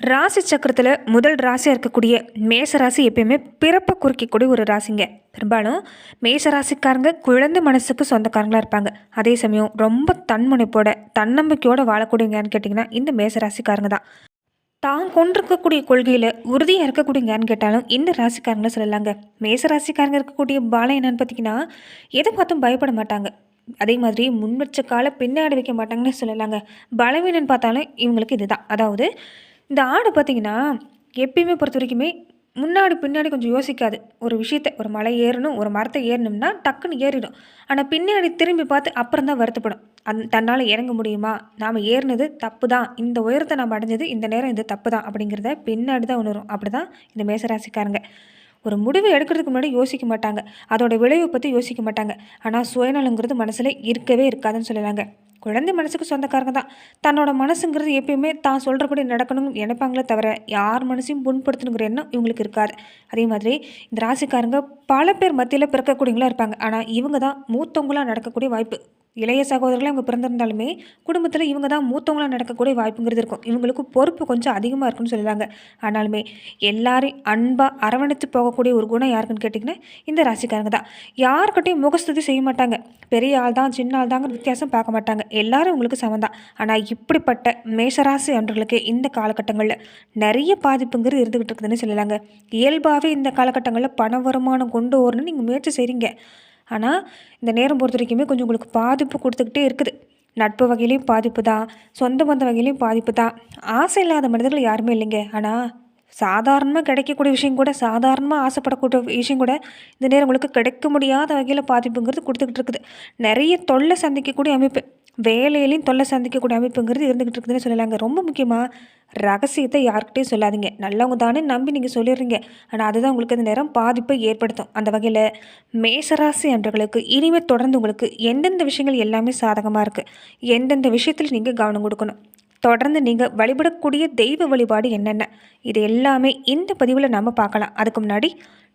ராசி சக்கரத்தில் முதல் ராசியாக இருக்கக்கூடிய மேச ராசி எப்பயுமே பிறப்பை குறிக்கக்கூடிய ஒரு ராசிங்க. பெரும்பாலும் மேச ராசிக்காரங்க குழந்தை மனசுக்கு சொந்தக்காரங்களாக இருப்பாங்க. அதே சமயம் ரொம்ப தன்முனைப்போட தன்னம்பிக்கையோட வாழக்கூடியங்கன்னு கேட்டிங்கன்னா இந்த மேச ராசிக்காரங்க தான். தான் கொண்டிருக்கக்கூடிய கொள்கையில் உறுதியாக இருக்கக்கூடியங்கன்னு கேட்டாலும் இந்த ராசிக்காரங்களை சொல்லலாங்க. மேச ராசிக்காரங்க இருக்கக்கூடிய பாலம் என்னன்னு பார்த்தீங்கன்னா எதை பார்த்தும் பயப்பட மாட்டாங்க. அதே மாதிரி முன் வச்ச கால பின்னாடி வைக்க மாட்டாங்கன்னு சொல்லலாங்க. பலவீனன்னு பார்த்தாலும் இவங்களுக்கு இதுதான். அதாவது இந்த ஆடு பார்த்தீங்கன்னா எப்பயுமே பொறுத்த வரைக்குமே முன்னாடி பின்னாடி கொஞ்சம் யோசிக்காது. ஒரு விஷயத்த ஒரு மலை ஏறணும் ஒரு மரத்தை ஏறணும்னா டக்குன்னு ஏறிடும். ஆனால் பின்னாடி திரும்பி பார்த்து அப்புறம் தான் வருத்தப்படும். அந் தன்னால் இறங்க முடியுமா? நாம் ஏறினது தப்பு தான். இந்த உயரத்தை நாம் அடைஞ்சது இந்த நேரம் இது தப்பு தான் அப்படிங்கிறத பின்னாடி தான் உணரும். அப்படி தான் இந்த மேசராசிக்காரங்க. ஒரு முடிவு எடுக்கிறதுக்கு முன்னாடி யோசிக்க மாட்டாங்க. அதோட விளைவை பற்றி யோசிக்க மாட்டாங்க. ஆனால் சுயநலங்கிறது மனசில் இருக்கவே இருக்காதுன்னு சொல்லலாங்க குழந்தை மனசுக்கு சொந்தக்காரங்க தான். தன்னோட மனசுங்கிறது எப்பயுமே தான் சொல்கிறபடி நடக்கணும்னு நினைப்பாங்களே தவிர யார் மனசையும் புண்படுத்தணுங்கிற எண்ணம் இவங்களுக்கு இருக்காது. அதே மாதிரி இந்த ராசிக்காரங்க பல பேர் மத்தியில் பிறக்கக்கூடியவங்களாக இருப்பாங்க. ஆனால் இவங்க தான் மூத்தவங்களாக நடக்கக்கூடிய வாய்ப்பு. இளைய சகோதரர்களே அவங்க பிறந்திருந்தாலுமே குடும்பத்தில் இவங்க தான் மூத்தவங்களாக நடக்கக்கூடிய வாய்ப்புங்கிறது இருக்கும். இவங்களுக்கு பொறுப்பு கொஞ்சம் அதிகமாக இருக்குன்னு சொல்லுவாங்க. ஆனாலுமே எல்லாரையும் அன்பாக அரவணைத்து போகக்கூடிய ஒரு குணம் யாருக்குன்னு கேட்டிங்கன்னா இந்த ராசிக்காரங்க தான். யாருக்கிட்டையும் முகஸ்துதி செய்ய மாட்டாங்க. பெரிய ஆள் தான் சின்ன ஆள் தாங்கிற வித்தியாசம் பார்க்க மாட்டாங்க. எல்லாரும் உங்களுக்கு சமம் தான். ஆனால் இப்படிப்பட்ட மேஷராசி அன்றர்களுக்கு இந்த காலகட்டங்களில் நிறைய பாதிப்புங்கிறது இருந்துகிட்டு இருக்குதுன்னு சொல்லலாங்க. இயல்பாகவே இந்த காலகட்டங்களில் பண வருமானம் கொண்டு வரணும்னு நீங்கள் முயற்சி செய்கிறீங்க ஆனால் இந்த நேரம் பொறுத்த வரைக்குமே கொஞ்சம் உங்களுக்கு பாதிப்பு கொடுத்துக்கிட்டே இருக்குது. நட்பு வகையிலையும் பாதிப்பு தான் சொந்த பந்த வகையிலையும் பாதிப்பு தான். ஆசை இல்லாத மனிதர்கள் யாருமே இல்லைங்க. ஆனால் சாதாரணமாக கிடைக்கக்கூடிய விஷயம் கூட சாதாரணமாக ஆசைப்படக்கூடிய விஷயம் கூட இந்த நேரம் உங்களுக்கு கிடைக்க முடியாத வகையில் பாதிப்புங்கிறது கொடுத்துக்கிட்டு இருக்குது. நிறைய தொல்லை சந்திக்கக்கூடிய அமைப்பு. வேலையிலையும் தொல்லை சந்திக்கக்கூடிய அமைப்புங்கிறது இருந்துகிட்டு இருக்குதுன்னு சொல்லலாங்க. ரொம்ப முக்கியமாக ரகசியத்தை யார்கிட்டையும் சொல்லாதீங்க. நல்லவங்க தானே நம்பி நீங்கள் சொல்லிடுறீங்க. ஆனால் அதுதான் உங்களுக்கு இந்த நேரம் பாதிப்பை ஏற்படுத்தும். அந்த வகையில் மேசராசி அன்றர்களுக்கு இனிமேல் தொடர்ந்து உங்களுக்கு எந்தெந்த விஷயங்கள் எல்லாமே சாதகமாக இருக்குது எந்தெந்த விஷயத்தில் நீங்கள் கவனம் கொடுக்கணும்? தொடர்ந்து நீங்கள் வழிபடக்கூடிய தெய்வ வழிபாடு என்னென்ன? இது எல்லாமே இந்த பதிவில் நம்ம பார்க்கலாம். அதுக்கு முன்னாடி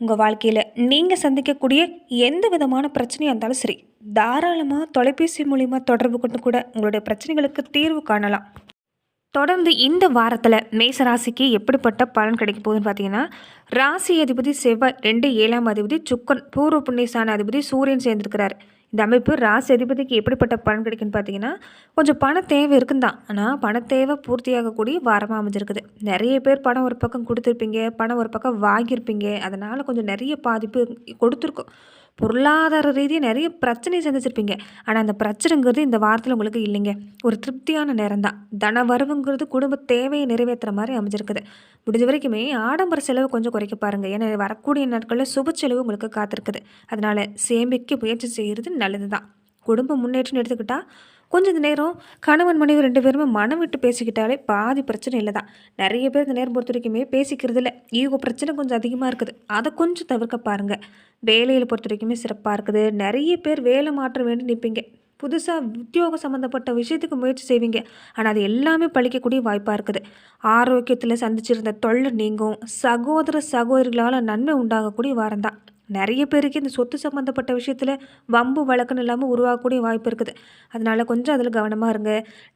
உங்கள் வாழ்க்கையில் நீங்கள் சந்திக்கக்கூடிய எந்த விதமான பிரச்சனையாக இருந்தாலும் சரி தாராளமாக தொலைபேசி மூலிமா தொடர்பு கொண்டு கூட உங்களுடைய பிரச்சனைகளுக்கு தீர்வு காணலாம். தொடர்ந்து இந்த வாரத்தில் மேச ராசிக்கு எப்படிப்பட்ட பலன் கிடைக்க போகுதுன்னு பார்த்தீங்கன்னா ராசி அதிபதி செவ்வாய் ரெண்டு ஏழாம் அதிபதி சுக்கன் பூர்வ புண்ணியசான அதிபதி சூரியன் சேர்ந்திருக்கிறார். இந்த அமைப்பு ராசி அதிபதிக்கு எப்படிப்பட்ட பலன் கிடைக்குன்னு பார்த்தீங்கன்னா கொஞ்சம் பண தேவை இருக்குன்னு தான் ஆனால் பண தேவை பூர்த்தியாகக்கூடிய வாரமாக அமைஞ்சிருக்குது. நிறைய பேர் பணம் ஒரு பக்கம் கொடுத்துருப்பீங்க பணம் ஒரு பக்கம் வாங்கியிருப்பீங்க. அதனால் கொஞ்சம் நிறைய பாதிப்பு கொடுத்துருக்கோம். பொருளாதார ரீதியாக நிறைய பிரச்சனையை சந்திச்சிருப்பீங்க. ஆனால் அந்த பிரச்சனைங்கிறது இந்த வாரத்தில் உங்களுக்கு இல்லைங்க. ஒரு திருப்தியான நேரம் தான் தன வரவுங்கிறது குடும்ப தேவையை நிறைவேற்றுற மாதிரி அமைஞ்சிருக்குது. முடிஞ்ச வரைக்குமே ஆடம்பர செலவு கொஞ்சம் குறைக்க பாருங்கள் ஏன்னா வரக்கூடிய நாட்களில் சுப செலவு உங்களுக்கு காத்திருக்குது. அதனால் சேமிக்க முயற்சி செய்கிறது நல்லது தான் குடும்ப முன்னேற்றம் எடுத்துக்கிட்டால் கொஞ்சம் நேரம் கணவன் மனைவி ரெண்டு பேருமே மனம் விட்டு பேசிக்கிட்டாலே பாதி பிரச்சனை இல்லை தான் நிறைய பேர் இந்த நேரம் பொறுத்த வரைக்குமே பேசிக்கிறது இல்லை. ஈகோ பிரச்சனை கொஞ்சம் அதிகமாக இருக்குது. அதை கொஞ்சம் தவிர்க்க பாருங்கள் வேலையில் பொறுத்த வரைக்குமே சிறப்பாக இருக்குது. நிறைய பேர் வேலை மாற்ற வேண்டி நிற்பீங்க புதுசாக உத்தியோகம் சம்மந்தப்பட்ட விஷயத்துக்கு முயற்சி செய்வீங்க. ஆனால் அது எல்லாமே பழிக்கக்கூடிய வாய்ப்பாக இருக்குது. ஆரோக்கியத்தில் சந்திச்சிருந்த தொல்லை நீங்கும். சகோதர சகோதரிகளால் நன்மை உண்டாகக்கூடிய வாரம் தான் நிறைய பேருக்கு இந்த சொத்து சம்மந்தப்பட்ட விஷயத்தில் வம்பு வழக்குன்னு இல்லாமல் உருவாகக்கூடிய வாய்ப்பு இருக்குது. அதனால் கொஞ்சம் அதில் கவனமாக இருங்க.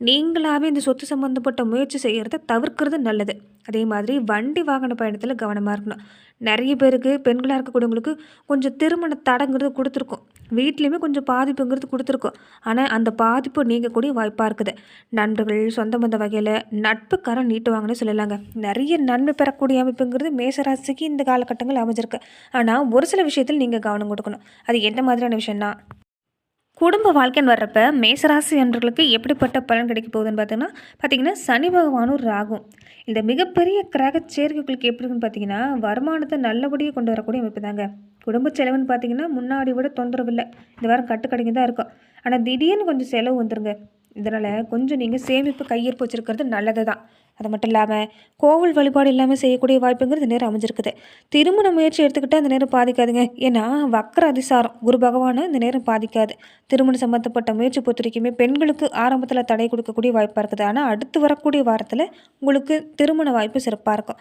நீங்களாகவே இந்த சொத்து சம்மந்தப்பட்ட முயற்சி செய்கிறத தவிர்க்கிறது நல்லது. அதே மாதிரி வண்டி வாகன பயணத்தில் கவனமாக இருக்கணும். நிறைய பேருக்கு பெண்களாக இருக்கக்கூடியவங்களுக்கு கொஞ்சம் திருமண தடங்கிறது கொடுத்துருக்கோம். வீட்லேயுமே கொஞ்சம் பாதிப்புங்கிறது கொடுத்துருக்கோம். ஆனால் அந்த பாதிப்பு நீங்கக்கூடிய வாய்ப்பாக இருக்குது. நண்பர்கள் சொந்த பந்த வகையில் நட்பு கரம் நீட்டுவாங்கன்னு சொல்லலாங்க. நிறைய நன்மை பெறக்கூடிய அமைப்புங்கிறது மேசராசிக்கு இந்த காலகட்டங்கள் அமைஞ்சிருக்கு. ஆனால் ஒரு சில விஷயத்தில் நீங்கள் கவனம் கொடுக்கணும். அது எந்த மாதிரியான விஷயம்னா குடும்ப வாழ்க்கைன்னு வர்றப்ப மேசராசி அன்றர்களுக்கு எப்படிப்பட்ட பலன் கிடைக்க போகுதுன்னு பார்த்தீங்கன்னா பார்த்தீங்கன்னா சனி பகவானும் ராகும் இந்த மிகப்பெரிய கிரக சேர்க்கைகளுக்கு எப்படி இருக்குன்னு பார்த்தீங்கன்னா வருமானத்தை நல்லபடியாக கொண்டு வரக்கூடிய அமைப்பு தாங்க. குடும்ப செலவுன்னு பார்த்தீங்கன்னா முன்னாடி விட தொந்தரவு இல்லை இந்த வாரம் கட்டுக்கடைங்க தான் இருக்கும். ஆனால் திடீர்னு கொஞ்சம் செலவு வந்துருங்க. இதனால் கொஞ்சம் நீங்கள் சேமிப்பு கையிருப்பு வச்சுருக்கிறது நல்லது தான் அது மட்டும் இல்லாமல் கோவில் வழிபாடு இல்லாமல் செய்யக்கூடிய வாய்ப்புங்கிறது நேரம் அமைஞ்சிருக்குது. திருமண முயற்சி எடுத்துக்கிட்டால் இந்த நேரம் பாதிக்காதுங்க. ஏன்னா வக்கர அதிசாரம் குரு பகவானை இந்த நேரம் பாதிக்காது. திருமணம் சம்மந்தப்பட்ட முயற்சி பொறுத்த வரைக்குமே பெண்களுக்கு ஆரம்பத்தில் தடை கொடுக்கக்கூடிய வாய்ப்பாக இருக்குது. ஆனால் அடுத்து வரக்கூடிய வாரத்தில் உங்களுக்கு திருமண வாய்ப்பு சிறப்பாக இருக்கும்.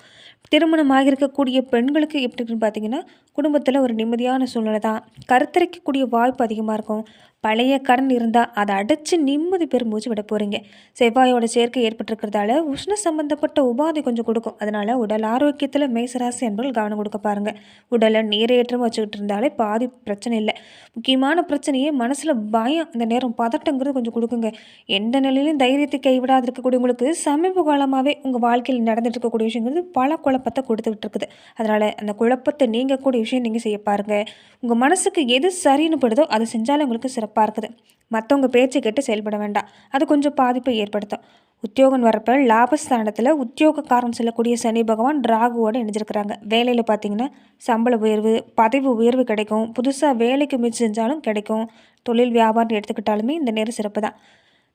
திருமணம் ஆகியிருக்கக்கூடிய பெண்களுக்கு எப்படின்னு பார்த்தீங்கன்னா குடும்பத்தில் ஒரு நிம்மதியான சூழ்நிலை தான். கருத்தரிக்கக்கூடிய வாய்ப்பு அதிகமாக இருக்கும். பழைய கடன் இருந்தால் அதை அடைச்சி நிம்மதி பெருமூச்சு விட போகிறீங்க செவ்வாயோட சேர்க்கை ஏற்பட்டிருக்கிறதால உஷ்ண சம்பந்தப்பட்ட உபாதை கொஞ்சம் கொடுக்கும். அதனால் உடல் ஆரோக்கியத்தில் மேசராசி என்பர்கள் கவனம் கொடுக்க பாருங்கள் உடலை நீரேற்றம் வச்சுக்கிட்டு இருந்தாலே பாதி பிரச்சனை இல்லை. முக்கியமான பிரச்சனையே மனசில் பயம் இந்த நேரம் பதட்டங்கிறது கொஞ்சம் கொடுக்குங்க. எந்த நிலையிலும் தைரியத்தை கைவிடாது இருக்கக்கூடியவங்களுக்கு சமீப காலமாகவே உங்கள் வாழ்க்கையில் நடந்துட்டு இருக்கக்கூடிய விஷயங்கிறது பல குழப்பத்தை கொடுத்துக்கிட்டு இருக்குது. அதனால் அந்த குழப்பத்தை நீங்கக்கூடிய விஷயம் நீங்கள் செய்ய பாருங்கள் உங்கள் மனசுக்கு எது சரின்னு படுதோ அதை செஞ்சாலே உங்களுக்கு சிறப்பாக இருக்குது. மற்றவங்க பேச்சு கேட்டு செயல்பட வேண்டாம். அது கொஞ்சம் பாதிப்பை ஏற்படுத்தும். உத்தியோகம் வரப்போ லாபஸ்தானத்தில் உத்தியோகக்காரன் செல்லக்கூடிய சனி பகவான் ராகுவோடு இணைஞ்சிருக்கிறாங்க. வேலையில் பார்த்தீங்கன்னா சம்பள உயர்வு பதவி உயர்வு கிடைக்கும். புதுசாக வேலைக்கு முயற்சி செஞ்சாலும் கிடைக்கும். தொழில் வியாபாரம் எடுத்துக்கிட்டாலுமே இந்த நேரம் சிறப்பு தான்.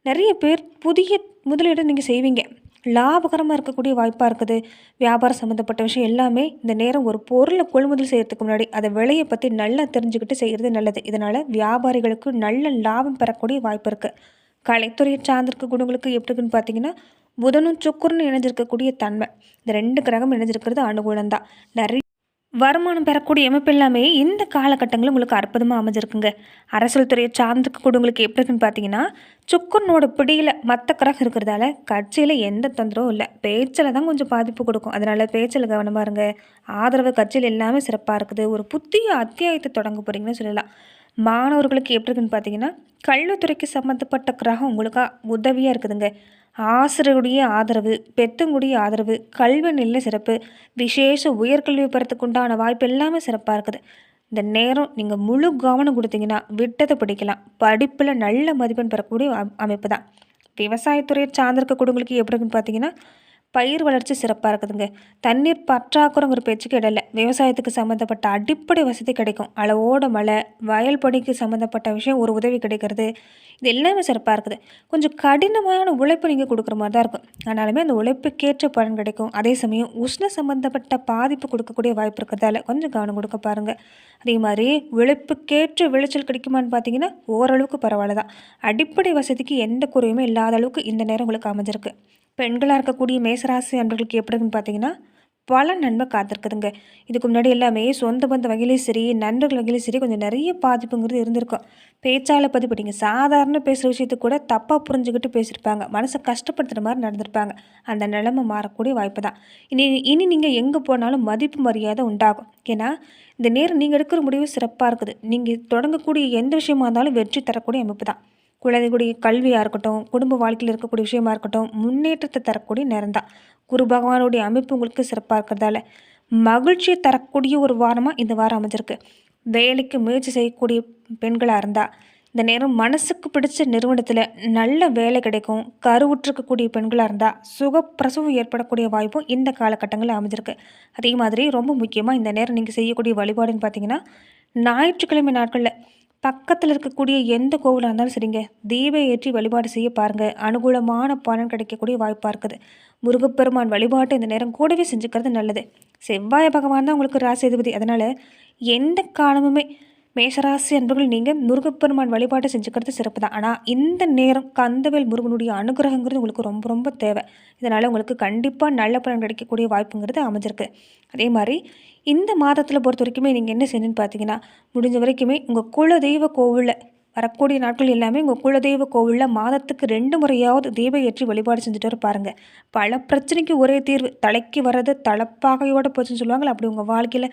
நிறைய பேர் புதிய முதலீடு நீங்கள் செய்வீங்க. லாபகரமாக இருக்கக்கூடிய வாய்ப்பாக இருக்குது. வியாபாரம் சம்மந்தப்பட்ட விஷயம் எல்லாமே இந்த நேரம் ஒரு பொருளை கொள்முதல் செய்கிறதுக்கு முன்னாடி அதை விலையை பற்றி நல்லா தெரிஞ்சுக்கிட்டு செய்கிறது நல்லது. இதனால் வியாபாரிகளுக்கு நல்ல லாபம் பெறக்கூடிய வாய்ப்பு இருக்குது கலைத்துறையை சார்ந்திருக்க குணங்களுக்கு எப்படி இருக்குன்னு பார்த்தீங்கன்னா புதனும் சுக்குருன்னு இணைஞ்சிருக்கக்கூடிய தன்மை. இந்த ரெண்டு கிரகம் இணைஞ்சிருக்கிறது அனுகூலம் தான். நிறைய வருமானம் பெறக்கூடிய அமைப்பு எல்லாமே இந்த காலகட்டங்களில் உங்களுக்கு அற்புதமாக அமைஞ்சிருக்குங்க. அரசியல் துறையை சார்ந்திருக்க குடும்பங்களுக்கு எப்படி இருக்குன்னு பார்த்தீங்கன்னா சுக்கரனோட பிடியில் மற்ற கிரகம் இருக்கிறதால கட்சியில் எந்த தொந்தரவும் இல்லை. பேச்சில் தான் கொஞ்சம் பாதிப்பு கொடுக்கும். அதனால் பேச்சில் கவனமாக இருங்க. ஆதரவு கட்சியில் எல்லாமே சிறப்பாக இருக்குது. ஒரு புதிய அத்தியாயத்தை தொடங்க போகிறீங்கன்னு சொல்லலாம். மாணவர்களுக்கு எப்படி இருக்குன்னு பார்த்தீங்கன்னா கல்வித்துறைக்கு சம்மந்தப்பட்ட கிரகம் உங்களுக்காக உதவியாக இருக்குதுங்க. ஆசிரியருடைய ஆதரவு பெத்தங்குடைய ஆதரவு கல்வி நிலை சிறப்பு விசேஷ உயர்கல்வி பெறத்துக்கு உண்டான வாய்ப்பு எல்லாமே சிறப்பாக இருக்குது. இந்த நேரம் நீங்கள் முழு கவனம் கொடுத்தீங்கன்னா விட்டதை படிக்கலாம். படிப்பில் நல்ல மதிப்பெண் பெறக்கூடிய அமைப்பு தான். விவசாயத்துறையை சார்ந்திருக்க குடும்பங்களுக்கு எப்படி இருக்குன்னு பார்த்தீங்கன்னா பயிர் வளர்ச்சி சிறப்பாக இருக்குதுங்க. தண்ணீர் பற்றாக்குறங்கிற பேச்சுக்கு இடல. விவசாயத்துக்கு சம்மந்தப்பட்ட அடிப்படை வசதி கிடைக்கும். அளவோட மழை வயல் பணிக்கு சம்மந்தப்பட்ட விஷயம் ஒரு உதவி கிடைக்கிறது. இது எல்லாமே சிறப்பாக இருக்குது. கொஞ்சம் கடினமான உழைப்பு நீங்கள் கொடுக்குற மாதிரி தான் இருக்கும். ஆனாலுமே அந்த உழைப்புக்கேற்ற பலன் கிடைக்கும். அதே சமயம் உஷ்ண சம்மந்தப்பட்ட பாதிப்பு கொடுக்கக்கூடிய வாய்ப்பு இருக்கிறதால கொஞ்சம் கவனம் கொடுக்க பாருங்கள் அதே மாதிரி உழைப்புக்கேற்ற விளைச்சல் கிடைக்குமான்னு பார்த்தீங்கன்னா ஓரளவுக்கு பரவாயில்ல தான். அடிப்படை வசதிக்கு எந்த குறையுமே இல்லாத அளவுக்கு இந்த நேரம் உங்களுக்கு அமைஞ்சிருக்கு. பெண்களாக இருக்கக்கூடிய மேசராசி அன்பர்களுக்கு எப்படி இருக்குன்னு பார்த்தீங்கன்னா பல நன்மை காத்திருக்குதுங்க. இதுக்கு முன்னாடி எல்லாமே சொந்த பந்த வகையிலையும் சரி நண்பர்கள் வகையிலையும் சரி கொஞ்சம் நிறைய பாதிப்புங்கிறது இருந்திருக்கும். பேச்சாளை பதிப்படிங்க சாதாரண பேசுகிற விஷயத்துக்கு கூட தப்பாக புரிஞ்சுக்கிட்டு பேசியிருப்பாங்க. மனசை கஷ்டப்படுத்துகிற மாதிரி நடந்திருப்பாங்க. அந்த நிலைமை மாறக்கூடிய வாய்ப்பு தான். இனி இனி நீங்கள் எங்கே போனாலும் மதிப்பு மரியாதை உண்டாகும். ஏன்னா இந்த நேரம் நீங்கள் எடுக்கிற முடிவு சிறப்பாக இருக்குது. நீங்கள் தொடங்கக்கூடிய எந்த விஷயமா இருந்தாலும் வெற்றி தரக்கூடிய அமைப்பு தான். குழந்தைகளுடைய கல்வியாக இருக்கட்டும் குடும்ப வாழ்க்கையில் இருக்கக்கூடிய விஷயமா இருக்கட்டும் முன்னேற்றத்தை தரக்கூடிய நேரம் தான். குரு பகவானுடைய அமைப்பு உங்களுக்கு சிறப்பாக இருக்கிறதால மகிழ்ச்சியை தரக்கூடிய ஒரு வாரமாக இந்த வாரம் அமைஞ்சிருக்கு. வேலைக்கு முயற்சி செய்யக்கூடிய பெண்களாக இருந்தால் இந்த நேரம் மனசுக்கு பிடிச்ச நிறுவனத்தில் நல்ல வேலை கிடைக்கும். கருவுற்றிருக்கக்கூடிய பெண்களாக இருந்தால் சுகப்பிரசவம் ஏற்படக்கூடிய வாய்ப்பும் இந்த காலகட்டங்களில் அமைஞ்சிருக்கு. அதே மாதிரி ரொம்ப முக்கியமாக இந்த நேரம் நீங்கள் செய்யக்கூடிய வழிபாடுன்னு பார்த்தீங்கன்னா ஞாயிற்றுக்கிழமை நாட்களில் பக்கத்தில் இருக்கக்கூடிய எந்த கோவிலாக இருந்தாலும் சரிங்க. தீப ஏற்றி வழிபாடு செய்ய பாருங்கள் அனுகூலமான பலன் கிடைக்கக்கூடிய வாய்ப்பாக இருக்குது. முருகப்பெருமான் வழிபாட்டை இந்த நேரம் கூடவே செஞ்சுக்கிறது நல்லது. செவ்வாய் பகவான் தான் உங்களுக்கு ராசிதிபதி அதனால் எந்த காலமுமே மேஷராசி அன்பர்கள் நீங்கள் முருகப்பெருமான் வழிபாட்டை செஞ்சுக்கிறது சிறப்பு தான் ஆனால் இந்த நேரம் கந்தவேல் முருகனுடைய அனுகிரகங்கிறது உங்களுக்கு ரொம்ப ரொம்ப தேவை. இதனால் உங்களுக்கு கண்டிப்பாக நல்ல பலன் கிடைக்கக்கூடிய வாய்ப்புங்கிறது அமைஞ்சிருக்கு. அதே மாதிரி இந்த மாதத்தில் பொறுத்த வரைக்குமே நீங்கள் என்ன செய்யணும்னு பார்த்தீங்கன்னா முடிஞ்ச வரைக்குமே உங்கள் குலதெய்வ கோவிலில் வரக்கூடிய நாட்கள் எல்லாமே உங்கள் குலதெய்வ கோவிலில் மாதத்துக்கு ரெண்டு முறையாவது தீப ஏற்றி வழிபாடு செஞ்சுட்டு வர பல பிரச்சனைக்கு ஒரே தீர்வு தலைக்கு வர்றது தலைப்பாகையோடு போச்சுன்னு சொல்லுவாங்களே அப்படி உங்கள் வாழ்க்கையில்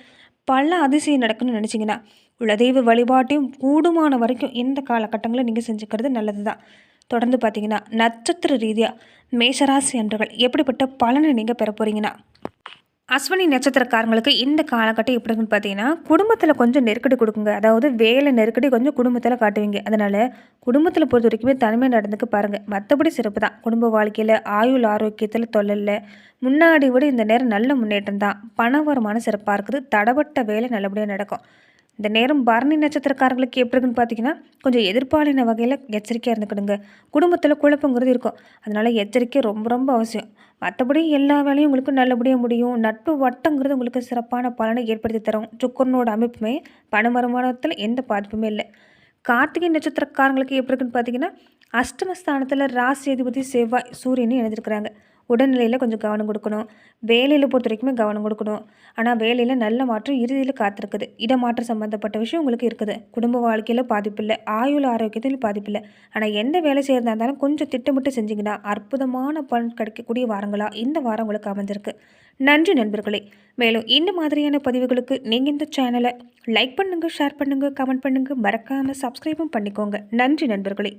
பல அதிசயம் நடக்குன்னு நினச்சிங்கன்னா குலதெய்வ வழிபாட்டையும் கூடுமான வரைக்கும் இந்த காலகட்டங்களில் நீங்கள் செஞ்சுக்கிறது நல்லது தான் தொடர்ந்து பார்த்தீங்கன்னா நட்சத்திர ரீதியாக மேஷராசி அன்றர்கள் எப்படிப்பட்ட பலனை நீங்கள் பெற போகிறீங்கன்னா அஸ்வினி நட்சத்திரக்காரங்களுக்கு இந்த காலகட்டம் எப்படின்னு பார்த்தீங்கன்னா குடும்பத்தில் கொஞ்சம் நெருக்கடி கொடுக்குங்க. அதாவது வேலை நெருக்கடி கொஞ்சம் குடும்பத்தில் காட்டுவீங்க. அதனால் குடும்பத்தில் பொறுத்த வரைக்குமே தனிமை நடந்துக்க பாருங்கள் மற்றபடி சிறப்பு தான். குடும்ப வாழ்க்கையில் ஆயுள் ஆரோக்கியத்தில் தொழிலில். முன்னாடி விட இந்த நேரம் நல்ல முன்னேற்றம் தான். பண வருமானம் சிறப்பாக இருக்குது. தடப்பட்ட வேலை நல்லபடியாக நடக்கும். இந்த நேரம் பரணி நட்சத்திரக்காரங்களுக்கு எப்படி இருக்குன்னு பார்த்தீங்கன்னா கொஞ்சம் எதிர்பாலின வகையில் எச்சரிக்கையாக இருந்துக்கிடுங்க குடும்பத்தில் குழப்பங்கிறது இருக்கும். அதனால் எச்சரிக்கை ரொம்ப ரொம்ப அவசியம். மற்றபடி எல்லா வேலையும் உங்களுக்கு நல்லபடியாக முடியும். நட்பு வட்டங்கிறது உங்களுக்கு சிறப்பான பலனை ஏற்படுத்தி தரும். சுக்கரனோட அமைப்புமே பண வருமானத்தில் எந்த பாதிப்புமே இல்லை. கார்த்திகை நட்சத்திரக்காரங்களுக்கு எப்படி இருக்குன்னு பார்த்தீங்கன்னா அஷ்டமஸ்தானத்தில் ராசி அதிபதி செவ்வாய் சூரியனும் இணைஞ்சிருக்கிறாங்க. உடல்நிலையில் கொஞ்சம் கவனம் கொடுக்கணும். வேலையில் பொறுத்த வரைக்குமே கவனம் கொடுக்கணும். ஆனால் வேலையில் நல்ல மாற்றம் இறுதியில் காத்திருக்குது. இடமாற்றம் சம்மந்தப்பட்ட விஷயம் உங்களுக்கு இருக்குது. குடும்ப வாழ்க்கையில் பாதிப்பில்லை ஆயுள் ஆரோக்கியத்தில் பாதிப்பில்லை ஆனால் எந்த வேலை செய்யறதா இருந்தாலும் கொஞ்சம் திட்டமிட்டு செஞ்சிங்கன்னா அற்புதமான பலன் கிடைக்கக்கூடிய வாரங்களாக இந்த வாரம் உங்களுக்கு அமைஞ்சிருக்கு. நன்றி நண்பர்களே. மேலும் இந்த மாதிரியான பதிவுகளுக்கு நீங்கள் இந்த சேனலை லைக் பண்ணுங்கள் ஷேர் பண்ணுங்கள் கமெண்ட் பண்ணுங்கள் மறக்காமல் சப்ஸ்கிரைபும் பண்ணிக்கோங்க. நன்றி நண்பர்களே.